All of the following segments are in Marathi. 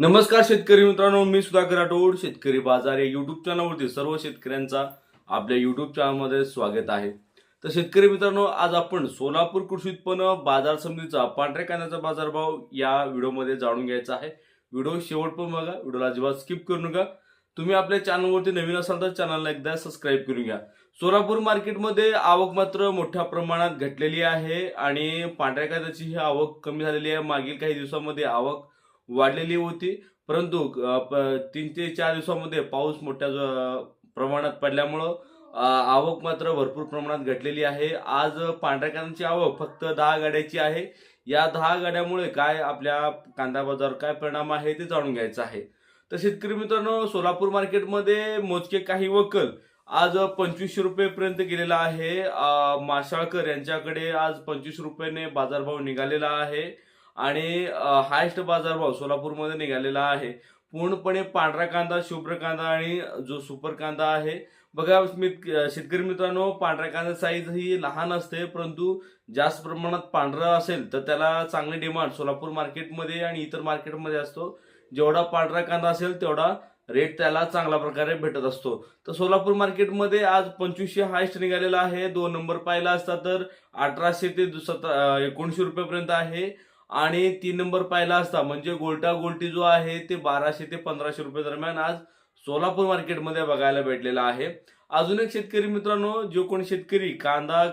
नमस्कार शेतकरी मित्रांनो मी सुधाकर राठोड शेतकरी बाजार या युट्यूब चॅनलवरती सर्व शेतकऱ्यांचा आपल्या युट्यूब चॅनलमध्ये स्वागत आहे. तर शेतकरी मित्रांनो आज आपण सोलापूर कृषी उत्पन्न बाजार समितीचा पांढऱ्या कांद्याचा बाजारभाव या व्हिडिओमध्ये जाणून घ्यायचा आहे. व्हिडिओ शेवट पण बघा व्हिडिओला अजिबात स्किप करू नका. तुम्ही आपल्या चॅनलवरती नवीन असाल तर चॅनलला एकदा सबस्क्राईब करून घ्या. सोलापूर मार्केटमध्ये आवक मात्र मोठ्या प्रमाणात घटलेली आहे आणि पांढऱ्या कांद्याची ही आवक कमी झालेली आहे. मागील काही दिवसामध्ये आवक वाढलेली होती. परंतु तीन ते चार दिवसामध्ये पाऊस मोठ्या ज- प्रमाणात पडल्यामुळं आवक मात्र भरपूर प्रमाणात घटलेली आहे. आज पांढऱ्या कांद्याची आवक फक्त दहा गाड्याची आहे. या दहा गाड्यामुळे काय आपल्या कांदा बाजारावर काय परिणाम आहे ते जाणून घ्यायचं आहे. तर शेतकरी मित्रांनो सोलापूर मार्केटमध्ये मोजके काही वकल आज पंचवीसशे रुपयेपर्यंत गेलेला आहे. माशाळकर यांच्याकडे आज पंचवीस रुपयाने बाजारभाव निघालेला आहे. आणि हायस्ट बाजारभाव सोलापूरमध्ये निघालेला आहे. पूर्णपणे पांढरा कांदा शुभ्र कांदा आणि जो सुपर कांदा आहे. बघा मी शेतकरी मित्रांनो पांढऱ्या कांदा साईज ही लहान असते परंतु जास्त प्रमाणात पांढरा असेल तर त्याला चांगली डिमांड सोलापूर मार्केटमध्ये आणि इतर मार्केटमध्ये असतो. जेवढा पांढरा कांदा असेल तेवढा रेट त्याला चांगल्या प्रकारे भेटत असतो. तर सोलापूर मार्केटमध्ये आज पंचवीसशे हायस्ट निघालेला आहे. दोन नंबर पाहिला असता तर अठराशे ते सतरा एकोणीसशे रुपयापर्यंत आहे. आणि तीन नंबर पाहिला असता म्हणजे गोल्टा गोल्टी जो आहे ते बाराशे ते पंधराशे रुपये दरम्यान आज सोलापूर मार्केटमध्ये बघायला भेटलेला आहे. अजून एक शेतकरी मित्रांनो जो कोणी शेतकरी कांदा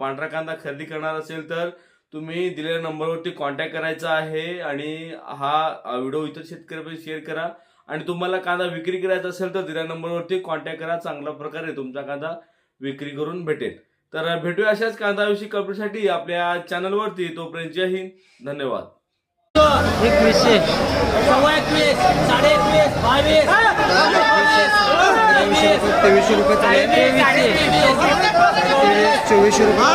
पांढरा कांदा खरेदी करणार असेल तर तुम्ही दिलेल्या नंबरवरती कॉन्टॅक्ट करायचा आहे आणि हा व्हिडिओ इतर शेतकऱ्यापर्यंत शेअर करा. आणि तुम्हाला कांदा विक्री करायचा असेल तर दिलेल्या नंबरवरती कॉन्टॅक्ट करा. चांगल्या प्रकारे तुमचा कांदा विक्री करून भेटेल. तर भेटूया अशाच कांदाविषयी कपडेसाठी आपल्या चॅनलवरती. तोपर्यंत जय हिंद. धन्यवाद. एकवीसशे सव्वा एकवीस. साडे तेवीसशे रुपये चोवीसशे रुपये.